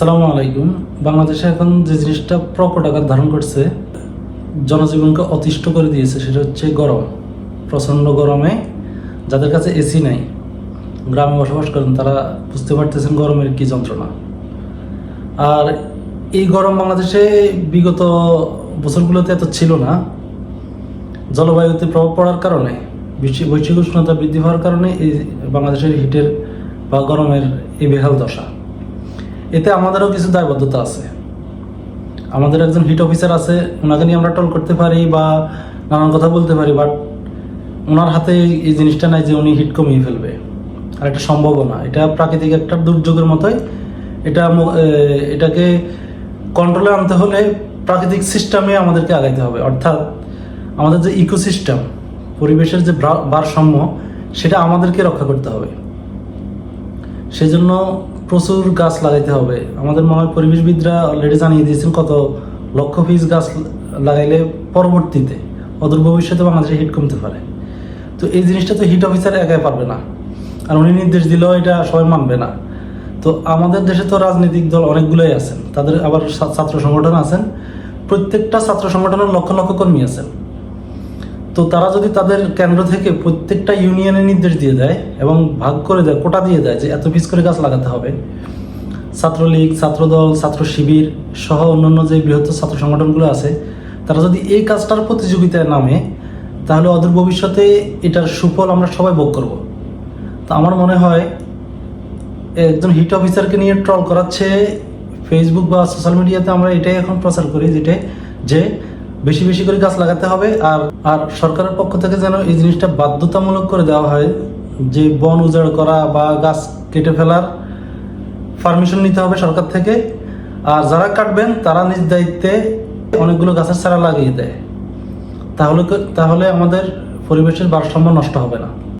আসসালামু আলাইকুম। বাংলাদেশে এখন যে জিনিসটা প্রকট আকার ধারণ করছে, জনজীবনকে অতিষ্ঠ করে দিয়েছে, সেটা হচ্ছে গরম। প্রচণ্ড গরমে যাদের কাছে এসি নাই, গ্রামে বসবাস করেন, তারা বুঝতে পারতেছেন গরমের কি যন্ত্রণা। আর এই গরম বাংলাদেশে বিগত বছরগুলোতে এত ছিল না। জলবায়ুতে প্রভাব পড়ার কারণে বিশ্ব বৈশ্বিক উষ্ণতা বৃদ্ধি হওয়ার কারণে এই বাংলাদেশের হিটের বা গরমের এই বেহাল দশা। এতে আমাদেরও কিছু দায়বদ্ধতা আছে। আমাদের একজন হিট অফিসার আছে ওনাকে নিয়ে আমরা টল করতে পারি বা নানান কথা বলতে পারি বাট ওনার হাতে এই জিনিসটা নাই যে উনি হিট কমিয়ে ফেলবে। আর একটা সম্ভবও না। এটা প্রাকৃতিক একটা দুর্যোগের মতোই। এটা এটাকে কন্ট্রোলে আনতে হলে প্রাকৃতিক সিস্টেমে আমাদেরকে আগাইতে হবে। অর্থাৎ আমাদের যে ইকোসিস্টেম পরিবেশের যে ভারসাম্য, সেটা আমাদেরকে রক্ষা করতে হবে। সেই জন্য প্রচুর গাছ লাগাইতে হবে। আমাদের মনে হয় পরিবেশবিদরা অলরেডি জানিয়ে দিয়েছেন কত লক্ষ পিস গাছ লাগাইলে পরবর্তীতে অদূর ভবিষ্যতে বাংলাদেশে হিট কমতে পারে। তো এই জিনিসটা তো হিট অফিসার একাই পারবে না। আর উনি নির্দেশ দিলেও এটা সবাই মানবে না। তো আমাদের দেশে তো রাজনৈতিক দল অনেকগুলোই আছেন। তাদের আবার ছাত্র সংগঠন আছেন। প্রত্যেকটা ছাত্র সংগঠনের লক্ষ লক্ষ কর্মী আছেন। তো তারা যদি তাদের কেন্দ্র থেকে প্রত্যেকটা ইউনিয়নে নির্দেশ দিয়ে দেয় এবং ভাগ করে দেয়, কোটা দিয়ে দেয় যে এত পিস করে গাছ লাগাতে হবে। ছাত্রলীগ, ছাত্রদল, ছাত্র শিবির সহ অন্যান্য যে বৃহত্তর ছাত্র সংগঠনগুলো আছে, তারা যদি এই কাজটার প্রতিযোগিতায় নামে, তাহলে অদূর ভবিষ্যতে এটার সুফল আমরা সবাই ভোগ করব। তো আমার মনে হয়, একজন হিট অফিসারকে নিয়ে ট্রল করাচ্ছে ফেসবুক বা সোশ্যাল মিডিয়াতে আমরা এটাই এখন প্রচার করি, যেটা যে বেশি বেশি করে গাছ লাগাতে হবে আর আর সরকারের পক্ষ থেকে যেন এই জিনিসটা বাধ্যতামূলক করে দেওয়া হয়, যে বন উজাড় করা বা গাছ কেটে ফেলার পারমিশন নিতে হবে সরকার থেকে। আর যারা কাটবেন, তারা নিজ দায়িত্বে অনেকগুলো গাছের চারা লাগিয়ে দেয়। তাহলে তাহলে আমাদের পরিবেশের ভারসাম্য নষ্ট হবে না।